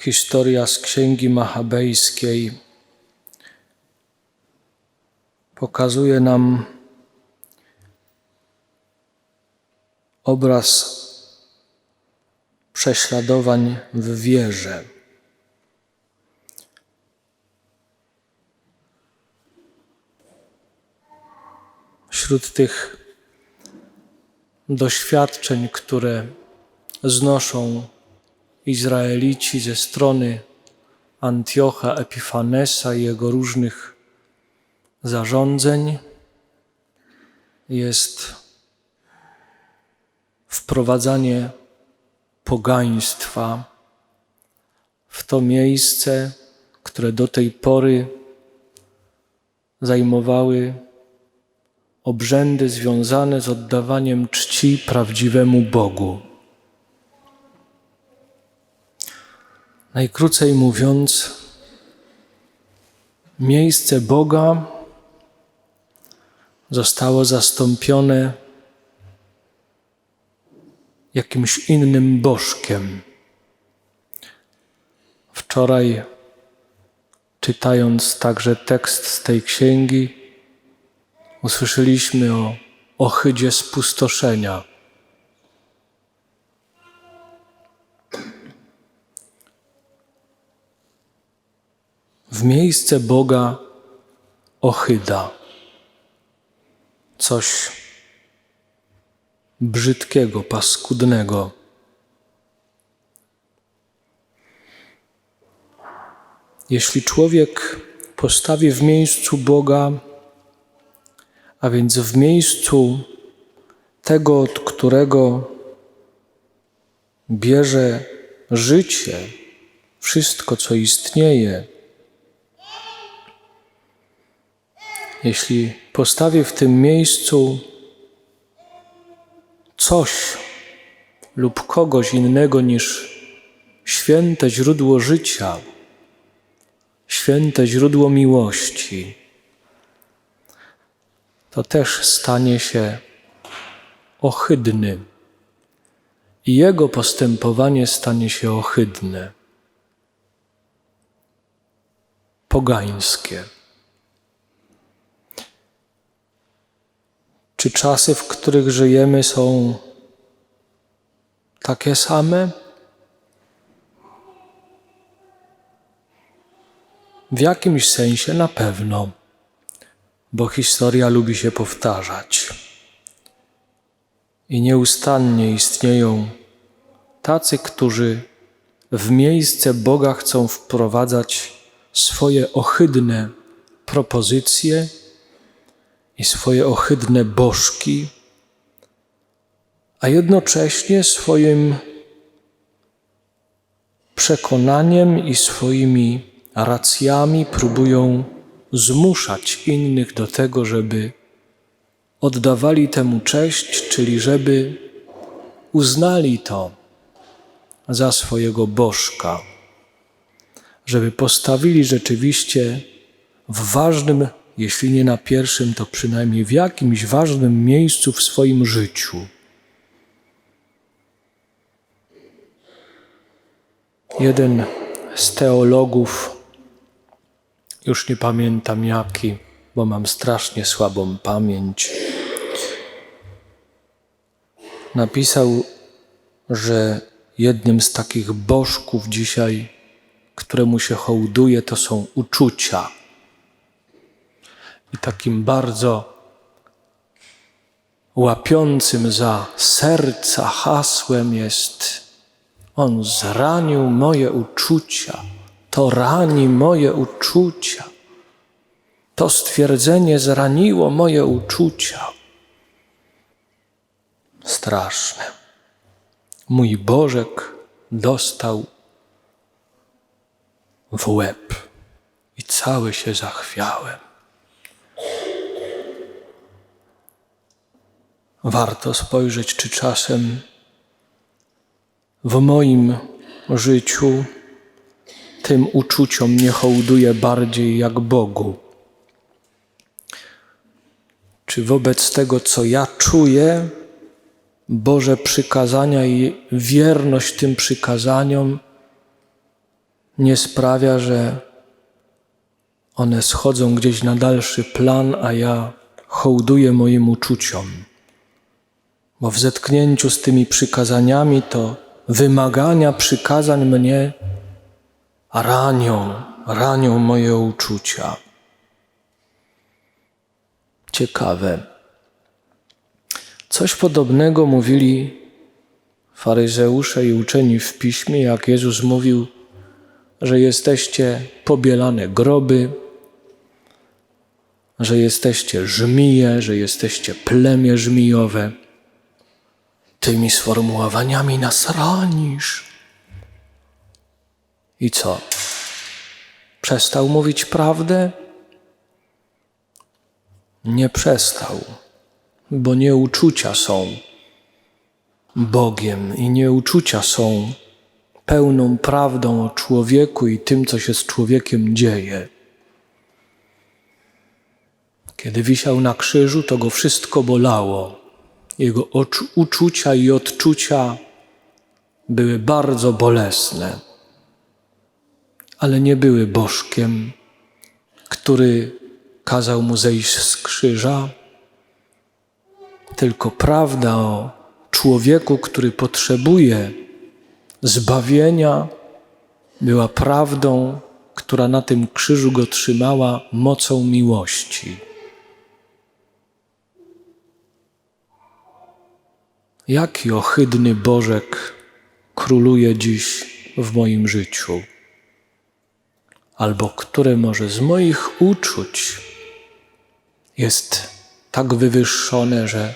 Historia z Księgi Machabejskiej pokazuje nam obraz prześladowań w wierze. Wśród tych doświadczeń, które znoszą Izraelici ze strony Antiocha Epifanesa i jego różnych zarządzeń, jest wprowadzanie pogaństwa w to miejsce, które do tej pory zajmowały obrzędy związane z oddawaniem czci prawdziwemu Bogu. Najkrócej mówiąc, miejsce Boga zostało zastąpione jakimś innym bożkiem. Wczoraj, czytając także tekst z tej księgi, usłyszeliśmy o ohydzie spustoszenia. W miejsce Boga ohyda. Coś brzydkiego, paskudnego. Jeśli człowiek postawi w miejscu Boga, a więc w miejscu tego, od którego bierze życie, wszystko, co istnieje, jeśli postawię w tym miejscu coś lub kogoś innego niż święte źródło życia, święte źródło miłości, to też stanie się ohydny i jego postępowanie stanie się ohydne, pogańskie. Czy czasy, w których żyjemy, są takie same? W jakimś sensie na pewno, bo historia lubi się powtarzać. I nieustannie istnieją tacy, którzy w miejsce Boga chcą wprowadzać swoje ohydne propozycje i swoje ohydne bożki, a jednocześnie swoim przekonaniem i swoimi racjami próbują zmuszać innych do tego, żeby oddawali temu cześć, czyli żeby uznali to za swojego bożka, żeby postawili rzeczywiście w ważnym jeśli nie na pierwszym, to przynajmniej w jakimś ważnym miejscu w swoim życiu. Jeden z teologów, już nie pamiętam jaki, bo mam strasznie słabą pamięć, napisał, że jednym z takich bożków dzisiaj, któremu się hołduje, to są uczucia i takim bardzo łapiącym za serca hasłem jest: On zranił moje uczucia, to rani moje uczucia. To stwierdzenie zraniło moje uczucia. Straszne. Mój Bożek dostał w łeb i cały się zachwiałem. Warto spojrzeć, czy czasem w moim życiu tym uczuciom nie hołduję bardziej jak Bogu. Czy wobec tego, co ja czuję, Boże przykazania i wierność tym przykazaniom nie sprawia, że one schodzą gdzieś na dalszy plan, a ja hołduję moim uczuciom. Bo w zetknięciu z tymi przykazaniami to wymagania przykazań mnie ranią, ranią moje uczucia. Ciekawe. Coś podobnego mówili faryzeusze i uczeni w piśmie, jak Jezus mówił, że jesteście pobielane groby, że jesteście żmije, że jesteście plemię żmijowe. Tymi sformułowaniami nas ranisz. I co? Przestał mówić prawdę? Nie przestał, bo nie uczucia są Bogiem i nie uczucia są pełną prawdą o człowieku i tym, co się z człowiekiem dzieje. Kiedy wisiał na krzyżu, to go wszystko bolało. Jego uczucia i odczucia były bardzo bolesne, ale nie były bożkiem, który kazał mu zejść z krzyża, tylko prawda o człowieku, który potrzebuje zbawienia, była prawdą, która na tym krzyżu go trzymała mocą miłości. Jaki ohydny Bożek króluje dziś w moim życiu? Albo które może z moich uczuć jest tak wywyższone, że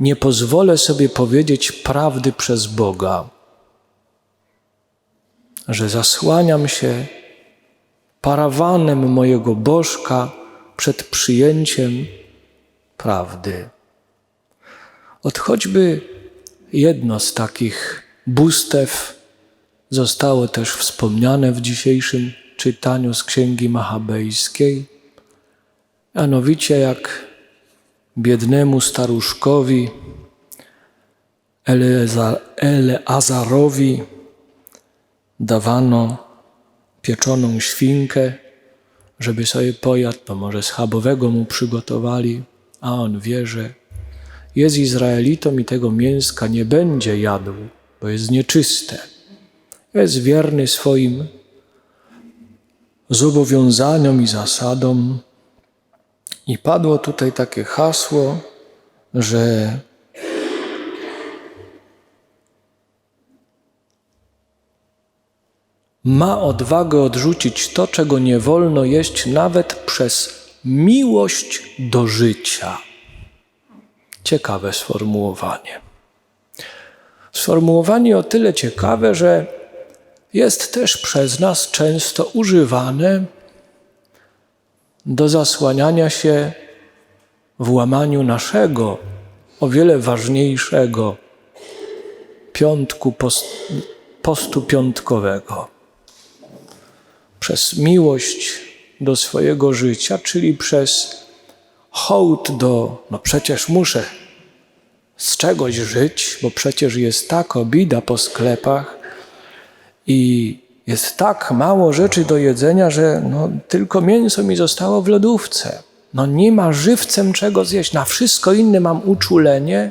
nie pozwolę sobie powiedzieć prawdy przez Boga, że zasłaniam się parawanem mojego Bożka przed przyjęciem prawdy. Od choćby jedno z takich bóstw zostało też wspomniane w dzisiejszym czytaniu z Księgi Machabejskiej, mianowicie jak biednemu staruszkowi Eleazarowi dawano pieczoną świnkę, żeby sobie pojadł, to może schabowego mu przygotowali, a on wie, że jest Izraelitą i tego mięska nie będzie jadł, bo jest nieczyste. Jest wierny swoim zobowiązaniom i zasadom. I padło tutaj takie hasło, że ma odwagę odrzucić to, czego nie wolno jeść, nawet przez miłość do życia. Ciekawe sformułowanie. Sformułowanie o tyle ciekawe, że jest też przez nas często używane do zasłaniania się w łamaniu naszego, o wiele ważniejszego piątku post, postu piątkowego. Przez miłość do swojego życia, czyli przez hołd do, no przecież muszę z czegoś żyć, bo przecież jest tak obida po sklepach i jest tak mało rzeczy do jedzenia, że no, tylko mięso mi zostało w lodówce. No nie ma żywcem czego zjeść. Na wszystko inne mam uczulenie.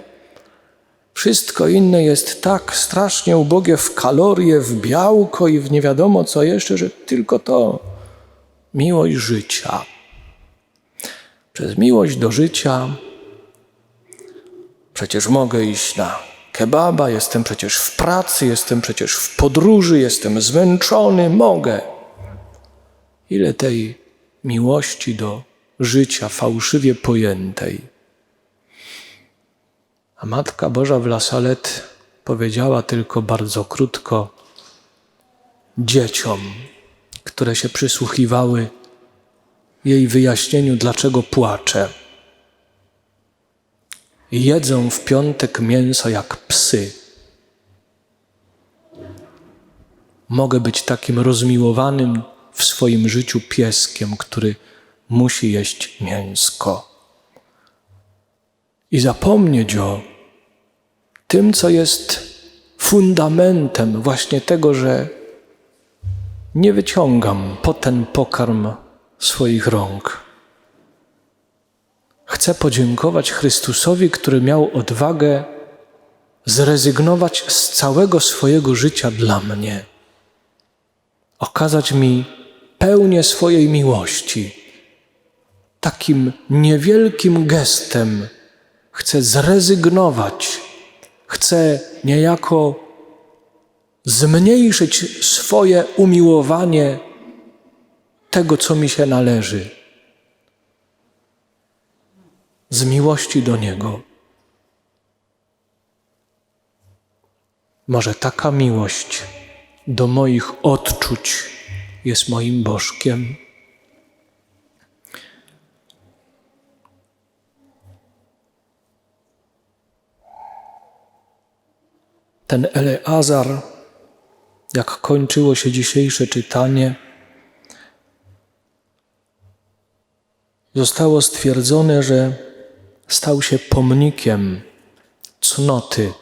Wszystko inne jest tak strasznie ubogie w kalorie, w białko i w nie wiadomo co jeszcze, że tylko to miłość życia. Przez miłość do życia przecież mogę iść na kebaba, jestem przecież w pracy, jestem przecież w podróży, jestem zmęczony, mogę. Ile tej miłości do życia fałszywie pojętej. A Matka Boża w La Salette powiedziała tylko bardzo krótko dzieciom, które się przysłuchiwały jej wyjaśnieniu, dlaczego płacze. Jedzą w piątek mięso jak psy. Mogę być takim rozmiłowanym w swoim życiu pieskiem, który musi jeść mięsko. I zapomnieć o tym, co jest fundamentem właśnie tego, że nie wyciągam po ten pokarm swoich rąk. Chcę podziękować Chrystusowi, który miał odwagę zrezygnować z całego swojego życia dla mnie, okazać mi pełnię swojej miłości. Takim niewielkim gestem chcę zrezygnować, chcę niejako zmniejszyć swoje umiłowanie tego, co mi się należy, z miłości do Niego. Może taka miłość do moich odczuć jest moim bożkiem. Ten Eleazar, jak kończyło się dzisiejsze czytanie, zostało stwierdzone, że stał się pomnikiem cnoty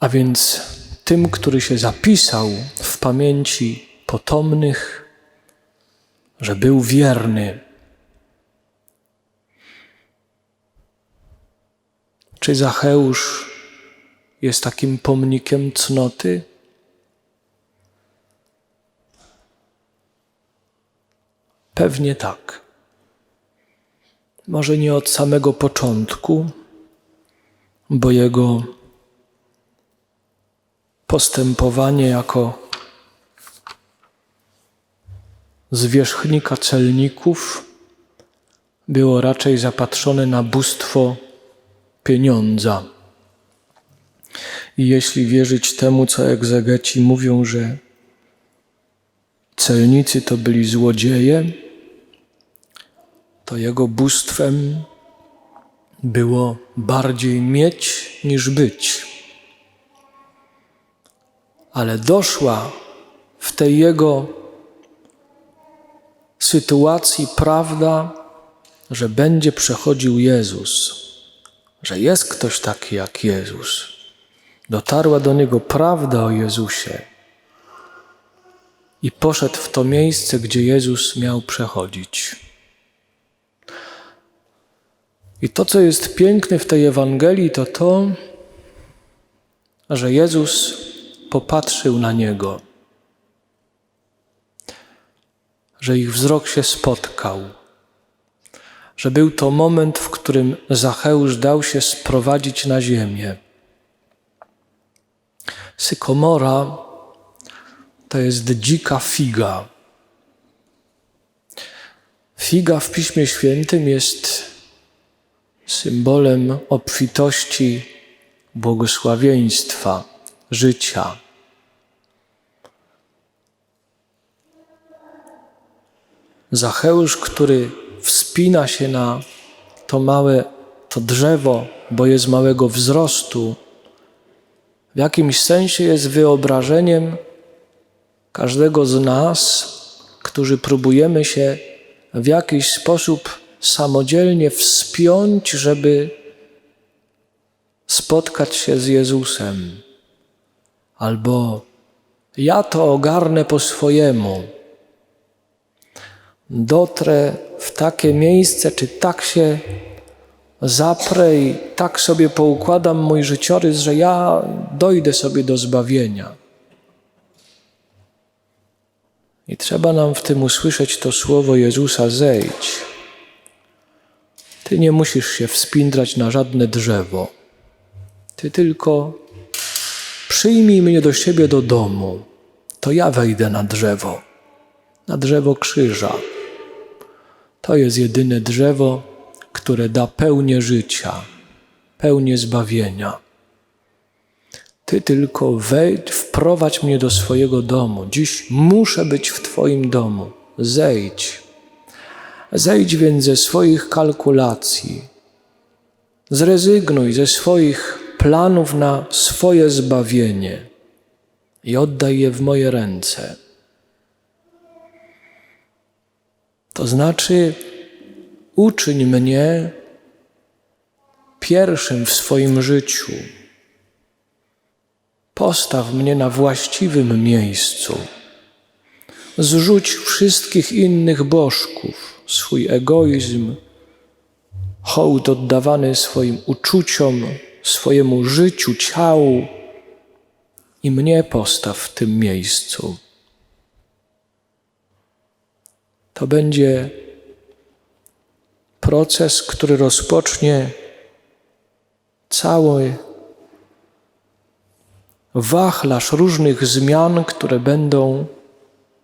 a więc tym, który się zapisał w pamięci potomnych, że był wierny. Czy Zacheusz jest takim pomnikiem cnoty? Pewnie tak. Może nie od samego początku, bo jego postępowanie jako zwierzchnika celników było raczej zapatrzone na bóstwo pieniądza. I jeśli wierzyć temu, co egzegeci mówią, że celnicy to byli złodzieje, to jego bóstwem było bardziej mieć niż być ale doszła w tej jego sytuacji prawda, że będzie przechodził Jezus, że jest ktoś taki jak Jezus. Dotarła do niego prawda o Jezusie i poszedł w to miejsce, gdzie Jezus miał przechodzić. I to, co jest piękne w tej Ewangelii, to to, że Jezus popatrzył na niego, że ich wzrok się spotkał, że był to moment, w którym Zacheusz dał się sprowadzić na ziemię. Sykomora to jest dzika figa. Figa w Piśmie Świętym jest symbolem obfitości, błogosławieństwa życia. Zacheusz, który wspina się na to małe, to drzewo, bo jest małego wzrostu, w jakimś sensie jest wyobrażeniem każdego z nas, którzy próbujemy się w jakiś sposób samodzielnie wspiąć, żeby spotkać się z Jezusem, albo ja to ogarnę po swojemu. Dotrę w takie miejsce, czy tak się zaprę i tak sobie poukładam mój życiorys, że ja dojdę sobie do zbawienia. I trzeba nam w tym usłyszeć to słowo Jezusa: zejdź. Ty nie musisz się wspindrać na żadne drzewo. Ty tylko przyjmij mnie do siebie do domu, to ja wejdę na drzewo, na drzewo krzyża. To jest jedyne drzewo, które da pełnię życia, pełnię zbawienia. Ty tylko wejdź, wprowadź mnie do swojego domu. Dziś muszę być w Twoim domu. Zejdź. Zejdź więc ze swoich kalkulacji. Zrezygnuj ze swoich planów na swoje zbawienie i oddaj je w moje ręce. To znaczy, uczyń mnie pierwszym w swoim życiu. Postaw mnie na właściwym miejscu. Zrzuć wszystkich innych bożków, swój egoizm, hołd oddawany swoim uczuciom, swojemu życiu, ciału i mnie postaw w tym miejscu. To będzie proces, który rozpocznie cały wachlarz różnych zmian, które będą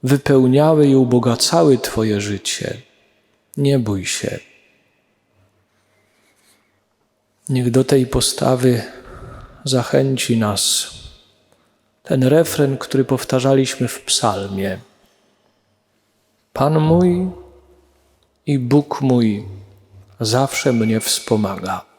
wypełniały i ubogacały Twoje życie. Nie bój się. Niech do tej postawy zachęci nas ten refren, który powtarzaliśmy w psalmie. Pan mój i Bóg mój zawsze mnie wspomaga.